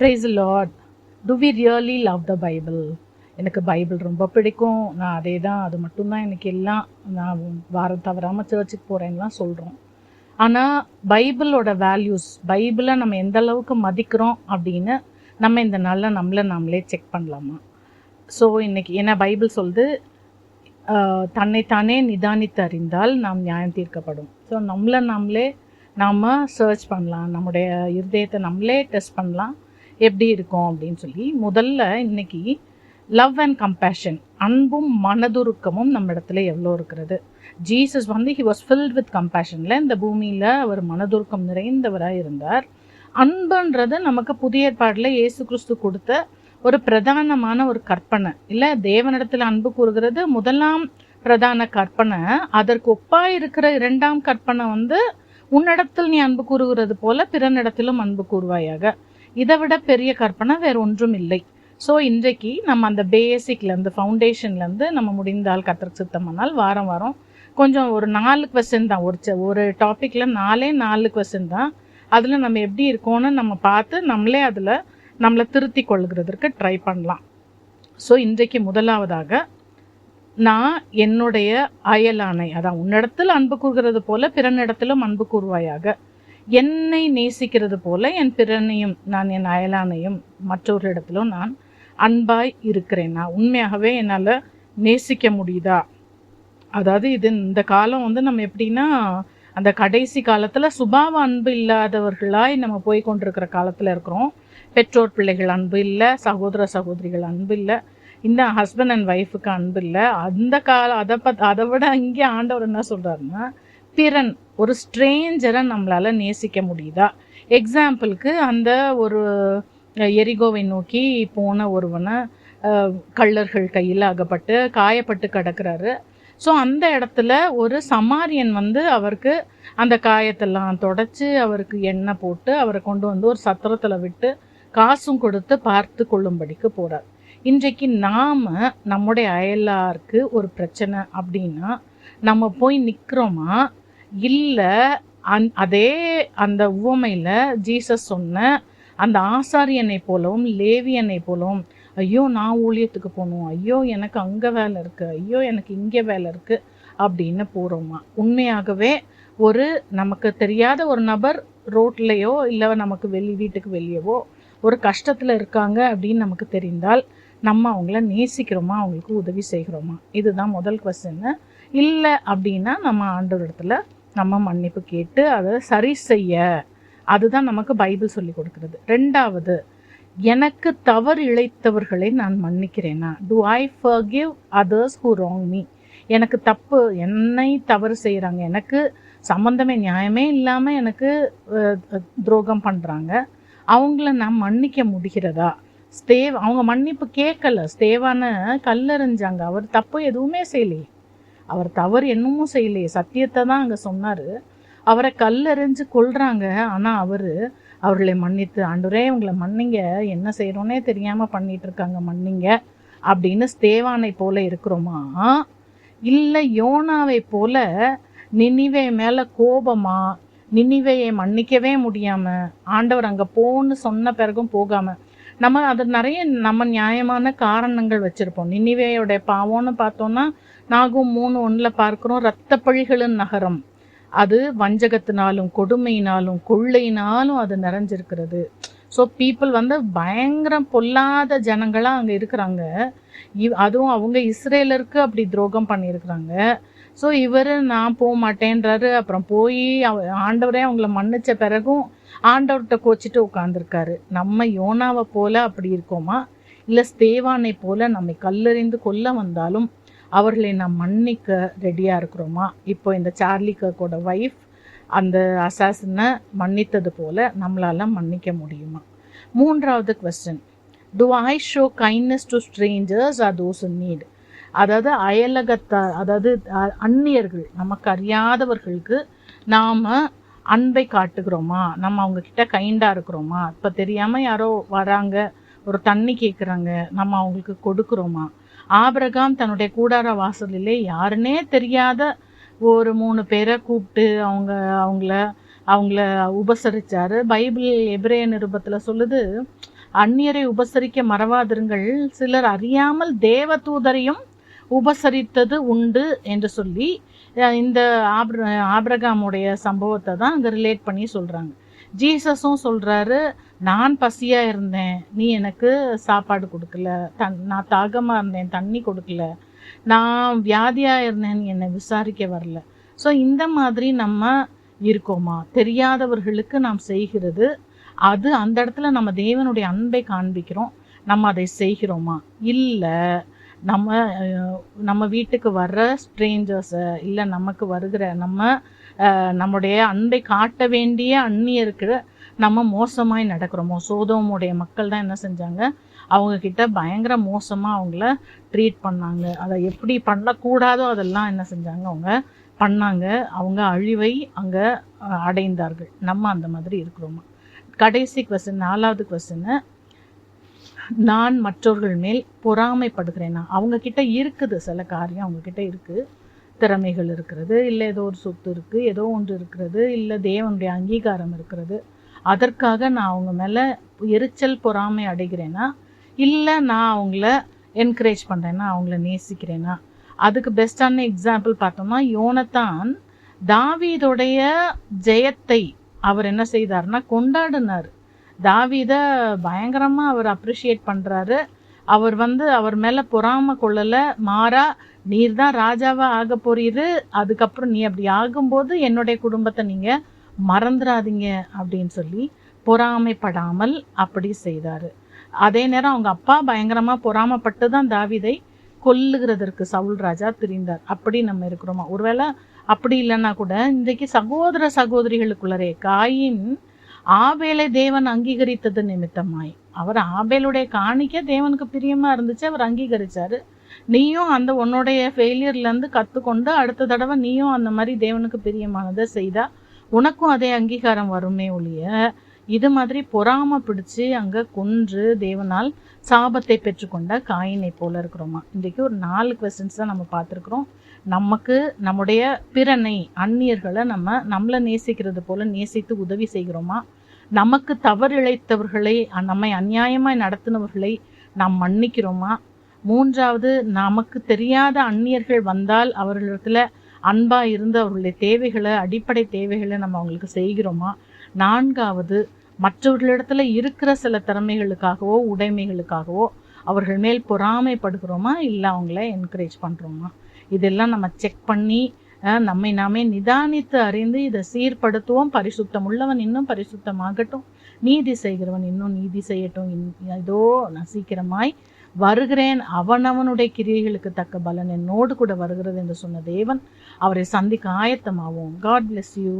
Praise lord do we really love the Bible எனக்கு Bible ரொம்ப பிடிக்கும். நான் அதே தான் அது மட்டும்தான் எனக்கு எல்லாம். நான் வாரம் தவறாமல் சர்ச்சுக்கு போகிறேன்லாம் சொல்கிறோம் ஆனால் பைபிளோட வேல்யூஸ் பைபிளை நம்ம எந்த அளவுக்கு மதிக்கிறோம் அப்படின்னு நம்ம இந்த நாளில் நம்மளை நாமளே செக் பண்ணலாமா? ஸோ இன்றைக்கி ஏன்னா பைபிள் சொல்லுது தன்னைத்தானே நிதானித்து அறிந்தால் நாம் நியாயம் தீர்க்கப்படும். ஸோ நம்மளை நாமளே நாம் சர்ச் பண்ணலாம். நம்முடைய இருதயத்தை நம்மளே டெஸ்ட் பண்ணலாம். எப்படி இருக்கும் அப்படின்னு சொல்லி முதல்ல இன்னைக்கு லவ் அண்ட் கம்பேஷன் அன்பும் மனதுருக்கமும் நம்ம இடத்துல எவ்வளோ இருக்கிறது? ஜீசஸ் வந்து ஹி வாஸ் ஃபில்ட் வித் கம்பேஷனில் இந்த பூமியில் அவர் மனதுருக்கம் நிறைந்தவராக இருந்தார். அன்புன்றது நமக்கு புதிய ஏற்பாடில் இயேசு கிறிஸ்து கொடுத்த ஒரு பிரதானமான ஒரு கற்பனை. இல்லை தேவனிடத்தில் அன்பு கூறுகிறது முதலாம் பிரதான கற்பனை. அதற்கு ஒப்பா இருக்கிற இரண்டாம் கற்பனை வந்து உன்னிடத்தில் நீ அன்பு கூறுகிறது போல பிறனிடத்திலும் அன்பு கூறுவாயாக. இதை விட பெரிய கற்பனை வேற ஒன்றும் இல்லை. ஸோ இன்றைக்கு நம்ம அந்த பேசிக்லேருந்து ஃபவுண்டேஷன்லேருந்து நம்ம முடிந்தால் கத்திர சித்தமானால் வாரம் வாரம் கொஞ்சம் ஒரு நாலு கொஸ்டின் தான். ஒரு ச- ஒரு டாப்பிக்கில் நாலே நாலு கொஸ்டின் தான். அதில் நம்ம எப்படி இருக்கோம்னு நம்ம பார்த்து நம்மளே அதில் நம்மளை திருத்தி கொள்கிறதுக்கு ட்ரை பண்ணலாம். ஸோ இன்றைக்கு முதலாவதாக நான் என்னுடைய அயலானை அதான் உன்னிடத்தில் அன்பு கூறுகிறது போல பிறனிடத்திலும் அன்பு கூறுவாயாக. என்னை நேசிக்கிறது போல என் பிறனையும் நான் என் அயலானையும் மற்றொரு நான் அன்பாய் இருக்கிறேனா. உண்மையாகவே என்னால் நேசிக்க முடியுதா? அதாவது இது இந்த காலம் வந்து நம்ம எப்படின்னா அந்த கடைசி காலத்தில் சுபாவ அன்பு இல்லாதவர்களாய் நம்ம போய் கொண்டிருக்கிற காலத்தில் இருக்கிறோம். பெற்றோர் பிள்ளைகள் அன்பு இல்லை சகோதர சகோதரிகள் அன்பு இல்லை இந்த ஹஸ்பண்ட் அண்ட் ஒய்ஃபுக்கு அன்பு இல்லை. அந்த கால அதை பத் அதை விட இங்கே ஆண்டவர் என்ன சொல்கிறாருன்னா பிறன் ஒரு ஸ்ட்ரேஞ்சரை நம்மளால் நேசிக்க முடியுதா? எக்ஸாம்பிளுக்கு அந்த ஒரு எரிகோவை நோக்கி போன ஒருவனை கள்ளர்கள் கையில் அகப்பட்டு காயப்பட்டு கிடக்கிறாரு. ஸோ அந்த இடத்துல ஒரு சமாரியன் வந்து அவருக்கு அந்த காயத்தெல்லாம் தொடச்சி அவருக்கு எண்ணெய் போட்டு அவரை கொண்டு வந்து ஒரு சத்திரத்தில் விட்டு காசும் கொடுத்து பார்த்து கொள்ளும்படிக்கு போகிறார் இன்றைக்கு நாம் நம்முடைய அயலாருக்கு ஒரு பிரச்சனை அப்படின்னா நம்ம போய் நிற்கிறோமா இல்லை அந் அதே அந்த உவமையில் ஜீசஸ் சொன்ன அந்த ஆசாரியனை போலவும் லேவியனை போலவும் ஐயோ நான் ஊழியத்துக்கு போகணும். ஐயோ எனக்கு அங்கே வேலை இருக்குது ஐயோ எனக்கு இங்கே வேலை இருக்குது அப்படின்னு போகிறோமா உண்மையாகவே ஒரு நமக்கு தெரியாத ஒரு நபர் ரோட்லேயோ இல்லை நமக்கு வெளி வீட்டுக்கு வெளியவோ ஒரு கஷ்டத்தில் இருக்காங்க அப்படின்னு நமக்கு தெரிந்தால் நம்ம அவங்கள நேசிக்கிறோமா? அவங்களுக்கு உதவி செய்கிறோமா? இதுதான் முதல் கொஸ்டின்னு இல்லை அப்படின்னா நம்ம ஆண்டவரிடத்துல நம்ம மன்னிப்பு கேட்டு அதை சரி செய்ய. அதுதான் நமக்கு பைபிள் சொல்லி கொடுக்கிறது. ரெண்டாவது எனக்கு தவறு இழைத்தவர்களை நான் மன்னிக்கிறேனா? Do I forgive others who wrong me எனக்கு தப்பு என்னை தவறு செய்கிறாங்க எனக்கு சம்பந்தமே நியாயமே இல்லாமல் எனக்கு துரோகம் பண்ணுறாங்க அவங்கள நான் மன்னிக்க முடிகிறதா? ஸ்தேவ் அவங்க மன்னிப்பு கேட்கல. ஸ்தேவான கல்லறிஞ்சாங்க. அவர் தப்பு எதுவுமே செய்யலையே. அவர் தவறு என்னமும் செய்யலையே. சத்தியத்தை தான் அங்கே சொன்னார். அவரை கல்லறிஞ்சு கொல்றாங்க. ஆனால் அவர் அவர்களை மன்னித்து ஆண்டுரே உங்களை மன்னிங்க. என்ன செய்கிறோன்னே தெரியாமல் பண்ணிட்டு இருக்காங்க மன்னிங்க. அப்படின்னு ஸ்தேவானை போல இருக்கிறோமா? இல்லை யோனாவை போல நினிவே மேலே கோபமா? நினிவையை மன்னிக்கவே முடியாமல் ஆண்டவர் அங்கே போன்னு சொன்ன பிறகும் போகாமல் நம்ம அது நிறைய நம்ம நியாயமான காரணங்கள் வச்சுருப்போம். நினிவேயோடைய பாவம்னு பார்த்தோன்னா நாகும் மூணு ஒன்றில் பார்க்குறோம் ரத்த பழிகளின் நகரம். அது வஞ்சகத்தினாலும் கொடுமையினாலும் கொள்ளையினாலும் அது நிறைஞ்சிருக்கிறது. ஸோ பீப்புள் வந்து பயங்கரம் பொல்லாத ஜனங்களாக அங்கே இருக்கிறாங்க. இவ் அதுவும் அவங்க இஸ்ரேலருக்கு அப்படி துரோகம் பண்ணியிருக்கிறாங்க. ஸோ இவர் நான் போக மாட்டேன்றாரு. அப்புறம் போய் அவ ஆண்டவரே அவங்கள மன்னிச்ச பிறகும் ஆண்டவர்கிட்ட கோச்சிட்டு உட்காந்துருக்காரு நம்ம யோனாவை போல அப்படி இருக்கோமா? இல்லை ஸ்தேவானை போல நம்மை கல்லறிந்து கொல்ல வந்தாலும் அவர்களை நாம் மன்னிக்க ரெடியாக இருக்கிறோமா? இப்போ இந்த சார்லி கர்க்கோட ஒய்ஃப் அந்த அசாசினை மன்னித்தது போல நம்மளால மன்னிக்க முடியுமா? மூன்றாவது question do I show kindness to strangers or those in need அதாவது அயலகத்தார் அதாவது அ- அந்நியர்கள் நமக்கு அறியாதவர்களுக்கு நாம் அன்பை காட்டுகிறோமா? நம்ம அவங்க கிட்ட கைண்டாக இருக்கிறோமா? இப்போ தெரியாமல் யாரோ வராங்க ஒரு தண்ணி கேட்குறாங்க நம்ம அவங்களுக்கு கொடுக்குறோமா? ஆபிரகாம் தன்னுடைய கூடார வாசலிலே யாருன்னே தெரியாத ஒரு மூணு பேரை கூப்பிட்டு அவங்க அவங்கள அவங்கள உபசரித்தார் பைபிள் எபிரே நிருபத்தில் சொல்லுது அந்நியரை உபசரிக்க மறவாதிருங்கள். சிலர் அறியாமல் தேவதூதரையும் உபசரித்தது உண்டு என்று சொல்லி இந்த ஆப்ர ஆப்ரகாமுடைய சம்பவத்தை தான் அங்கே ரிலேட் பண்ணி சொல்கிறாங்க ஜீசஸும் சொல்கிறாரு நான் பசியாக இருந்தேன். நீ எனக்கு சாப்பாடு கொடுக்கல. தன் நான் தாகமாக இருந்தேன். தண்ணி கொடுக்கல. நான் வியாதியாக இருந்தேன் என்னை விசாரிக்க வரல. ஸோ இந்த மாதிரி நம்ம இருக்கோமா? தெரியாதவர்களுக்கு நாம் செய்கிறது அது அந்த இடத்துல நம்ம தேவனுடைய அன்பை காண்பிக்கிறோம். நம்ம அதை செய்கிறோமா? இல்லை. நம்ம நம்ம வீட்டுக்கு வர்ற ஸ்ட்ரேஞ்சர்ஸை இல்லை நமக்கு வருகிற நம்ம நம்முடைய அன்பை காட்ட வேண்டிய அந்நியருக்கு நம்ம மோசமாய் நடக்கிறோமோ? சோதோமுடைய மக்கள் தான் என்ன செஞ்சாங்க? அவங்க கிட்ட பயங்கர மோசமாக அவங்கள ட்ரீட் பண்ணாங்க. அதை எப்படி பண்ணக்கூடாதோ அதெல்லாம் என்ன செஞ்சாங்க? அவங்க பண்ணாங்க. அவங்க அழிவை அங்கே அடைந்தார்கள். நம்ம அந்த மாதிரி இருக்கிறோமா? கடைசி கொஸ்டின் நாலாவது கொஸ்டின்னு நான் மற்றவர்கள் மேல் பொறாமைப்படுகிறேன்னா அவங்க கிட்ட இருக்குது சில காரியம் அவங்கக்கிட்ட இருக்குது திறமைகள் இருக்கிறது இல்லை ஏதோ ஒரு சொத்து இருக்குது ஏதோ ஒன்று இருக்கிறது இல்லை தேவனுடைய அங்கீகாரம் இருக்கிறது. அதற்காக நான் அவங்க மேலே எரிச்சல் பொறாமை அடைகிறேன்னா இல்லை நான் அவங்கள என்கரேஜ் பண்ணுறேன்னா அவங்கள நேசிக்கிறேன்னா அதுக்கு பெஸ்டான எக்ஸாம்பிள் பார்த்தோம்னா யோனத்தான் தாவீதோடைய ஜெயத்தை அவர் என்ன செய்தார்னா கொண்டாடினார். தாவித பயங்கரமா அவர் அப்ரிஷியேட் பண்றாரு. அவர் வந்து அவர் மேல பொறாம கொள்ளல. மாறா நீர் தான் ராஜாவா ஆக போறீரு. அதுக்கப்புறம் நீ அப்படி ஆகும்போது என்னுடைய குடும்பத்தை நீங்க மறந்துடாதீங்க அப்படின்னு சொல்லி பொறாமைப்படாமல் அப்படி செய்தாரு. அதே நேரம் அவங்க அப்பா பயங்கரமா பொறாமப்பட்டு தான் தாவிதை கொல்லுகிறதற்கு சவுல் ராஜா திரிந்தார். அப்படி நம்ம இருக்கிறோமா? ஒருவேளை அப்படி இல்லைன்னா கூட இன்றைக்கு சகோதர சகோதரிகளுக்குள்ளரே காயின் ஆபேலை தேவன் அங்கீகரித்தது நிமித்தமாய். அவர் ஆபேலுடைய காணிக்க தேவனுக்கு பிரியமா இருந்துச்சு அவர் அங்கீகரிச்சாரு. நீயும் அந்த உன்னுடைய ஃபெயிலியர்லேருந்து கற்றுக்கொண்டு அடுத்த தடவை நீயும் அந்த மாதிரி தேவனுக்கு பிரியமானதை செய்தா உனக்கும் அதே அங்கீகாரம் வருமே ஒழிய இது மாதிரி பொறாம பிடிச்சு அங்கே கொன்று தேவனால் சாபத்தை பெற்றுக்கொண்ட காயினை போல இருக்கிறோமா? இன்றைக்கு ஒரு நாலு கொஸ்டின்ஸ் தான் நம்ம பார்த்துருக்குறோம். நமக்கு நம்முடைய பிறனை அந்நியர்களை நம்ம நம்மளை நேசிக்கிறது போல நேசித்து உதவி செய்கிறோமா? நமக்கு தவறிழைத்தவர்களை நம்மை அந்நியாயமாய் நடத்தினவர்களை நாம் மன்னிக்கிறோமா? மூன்றாவது நமக்கு தெரியாத அந்நியர்கள் வந்தால் அவர்களிடத்துல அன்பா இருந்து அவர்களுடைய தேவைகளை அடிப்படை தேவைகளை நம்ம அவங்களுக்கு செய்கிறோமா? நான்காவது மற்றவர்களிடத்துல இருக்கிற சில திறமைகளுக்காகவோ உடைமைகளுக்காகவோ அவர்கள் மேல் பொறாமைப்படுகிறோமா? இல்லை அவங்கள என்கரேஜ் பண்ணுறோமா இதெல்லாம் நம்ம செக் பண்ணி நம்மை நாமே நிதானித்து அறிந்து இதை சீர்படுத்துவோம். பரிசுத்தம் உள்ளவன் இன்னும் பரிசுத்தமாகட்டும். நீதி செய்கிறவன் இன்னும் நீதி செய்யட்டும். ஏதோ இதோ நான் சீக்கிரமாய் வருகிறேன். அவனவனுடைய கிரியைகளுக்கு தக்க பலன் என்னோடு கூட வருகிறது என்று சொன்ன தேவன் அவரை சந்திக்க ஆயத்தமாவோம். God bless you